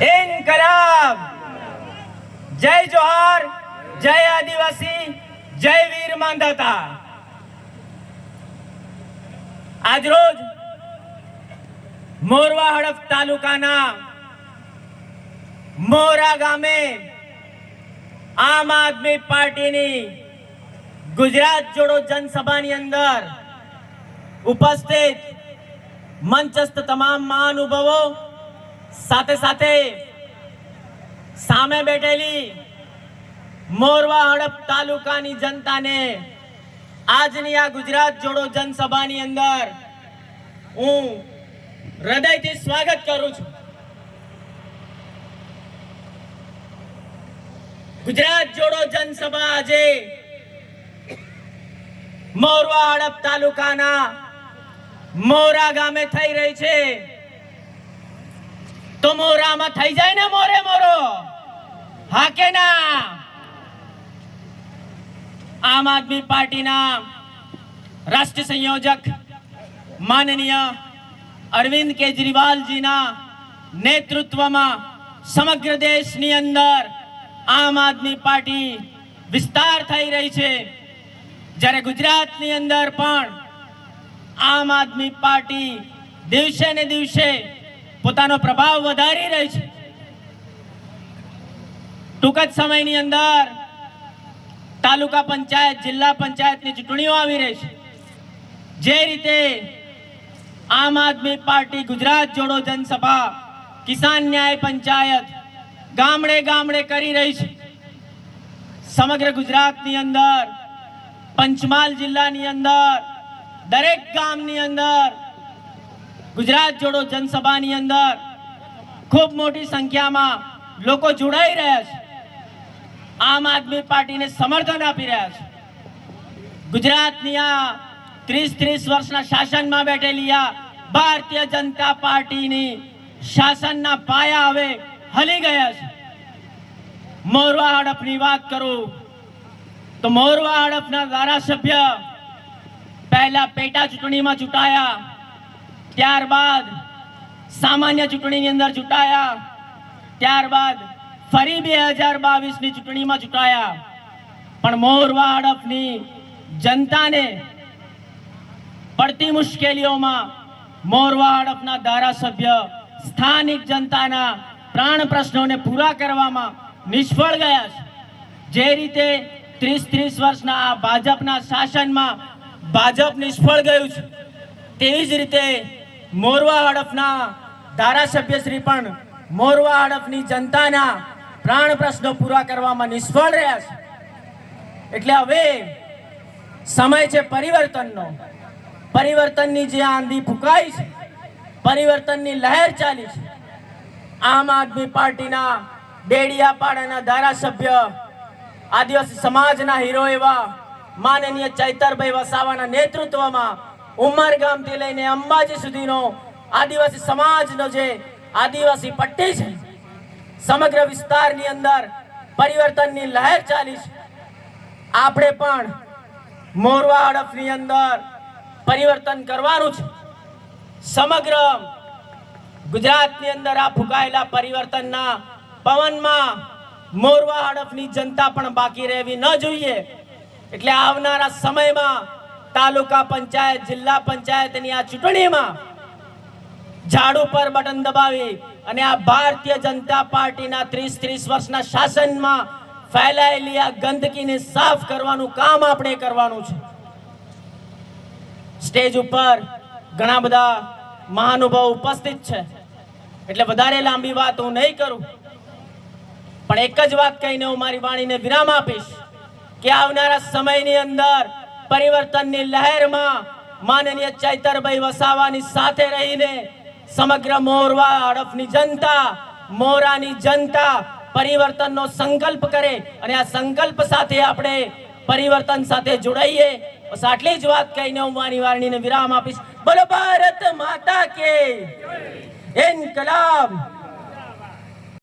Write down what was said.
ઇનકલાબ જય જોહાર જય આદિવાસી જય વીર માંધાતા આજરોજ મોરવા હડફ તાલુકાના મોરા ગામે આમ આદમી પાર્ટીની ગુજરાત જોડો જનસભાની અંદર ઉપસ્થિત મંચસ્થ તમામ મહાનુભાવો સાથે સાથે સામે બેઠેલી મોરવા હડપ તાલુકાની જનતાને આજની આ ગુજરાત જોડો જનસભાની અંદર હું હૃદયથી સ્વાગત કરું છું. ગુજરાત જોડો જનસભા આજે મોરવા હડપ તાલુકાના મોરા ગામે થઈ રહી છે. તો મોરામાં થઈ જાય ને મોરે મોરો હા કે ના આમ આદમી પાર્ટીના રાષ્ટ્રીય સંયોજક માનનીય અરવિંદ કેજરીવાલજીના નેતૃત્વમાં સમગ્ર દેશની અંદર આમ આદમી પાર્ટી વિસ્તાર થઈ રહી છે જ્યારે ગુજરાતની અંદર પણ આમ આદમી પાર્ટી દિવસે ને દિવસે પોતાનો પ્રભાવ વધારી રહી છે. ટૂંક જ સમયની અંદર તાલુકા પંચાયત, જિલ્લા પંચાયતની ચૂંટણીઓ આવી રહી છે. જે રીતે આમ આદમી પાર્ટી ગુજરાત જોડો જનસભા, કિસાન ન્યાય પંચાયત ગામડે ગામડે કરી રહી છે. સમગ્ર ગુજરાતની અંદર, પંચમહાલ જિલ્લાની અંદર, દરેક ગામની અંદર ગુજરાત જોડો જનસભાની અંદર ખૂબ મોટી સંખ્યામાં લોકો જોડાઈ રહ્યા છે. આમ આદમી પાર્ટીને સમર્થન આપી રહ્યા છે. ગુજરાતની આ ત્રીસ ત્રીસ વર્ષના શાસનમાં બેઠેલી આ ભારતીય જનતા પાર્ટીની શાસનના પાયા હવે હલી ગયા છે. મોરવા હડપની વાત કરું તો મોરવા હડપના ધારાસભ્ય પહેલા પેટા ચૂંટણીમાં ચૂંટાયા. ત્યારબાદ સામાન્ય ચૂંટણીની અંદર ચૂંટાયા. ત્યારબાદ ફરી બે હજાર બાવીસની ચૂંટણીમાં ચૂંટાયા. પણ મોરવા હડફની જનતાને પડતી મુશ્કેલીઓમાં મોરવા હડફના ધારાસભ્ય સ્થાનિક જનતાના પ્રાણ પ્રશ્નોને પૂરા કરવામાં નિષ્ફળ ગયા છે. જે રીતે ત્રીસ ત્રીસ વર્ષના આ ભાજપના શાસનમાં ભાજપ નિષ્ફળ ગયું છે, તેવી જ રીતે મોરવા હડફના ધારાસભ્યશ્રી પણ મોરવા હડફની જનતાના પ્રાણ પ્રશ્નો પૂરા કરવામાં નિષ્ફળ રહ્યા છે. એટલે હવે સમય છે પરિવર્તનનો. પરિવર્તનની જે આંધી ફૂંકાઈ છે, પરિવર્તનની લહેર ચાલી છે. આમ આદમી પાર્ટીના ડેડિયાપાડાના ધારાસભ્ય, આદિવાસી સમાજના હીરો એવા માનનીય ચૈતરભાઈ વસાવાના નેતૃત્વમાં ઉમરગામથી લઈને અંબાજી સુધીનો આદિવાસી સમાજનો જે આદિવાસી પટ્ટી છે, સમગ્ર વિસ્તારની અંદર પરિવર્તનની લહેર ચાલી છે. આપણે પણ મોરવા હડફની અંદર પરિવર્તન કરવાનું છે. સમગ્ર ગુજરાતની અંદર આ ફૂંકાયેલા પરિવર્તનના પવનમાં મોરવા હડફની જનતા પણ બાકી રહેવી ન જોઈએ. એટલે આવનારા સમયમાં તાલુકા પંચાયત, જિલ્લા પંચાયતની આ ચૂંટણીમાં ઝાડુ પર બટન દબાવી અને આ ભારતીય જનતા પાર્ટીના ત્રીસ ત્રીસ વર્ષના શાસનમાં ફેલાયેલી આ ગંદકીને સાફ કરવાનું કામ આપણે કરવાનું છે. સ્ટેજ ઉપર ઘણા બધા મહાનુભાવ ઉપસ્થિત છે. એટલે વધારે લાંબી વાત હું નહીં કરું. પણ એક જ વાત કહીને હું મારી વાણીને વિરામ આપીશ કે આવનારા સમયની અંદર પરિવર્તનની લહેરમાં માનનીય ચૈતરભાઈ વસાવાની સાથે રહીને સમગ્ર મોરવા હડફની જનતા, મોરાની જનતા પરિવર્તનનો સંકલ્પ કરે અને આ સંકલ્પ સાથે આપણે પરિવર્તન સાથે જોડાઈએ. બસ આટલી જ વાત કહીને હું મારી વાણીને વિરામ આપીશ. બોલો, ભારત માતા કે ઇનકલાબ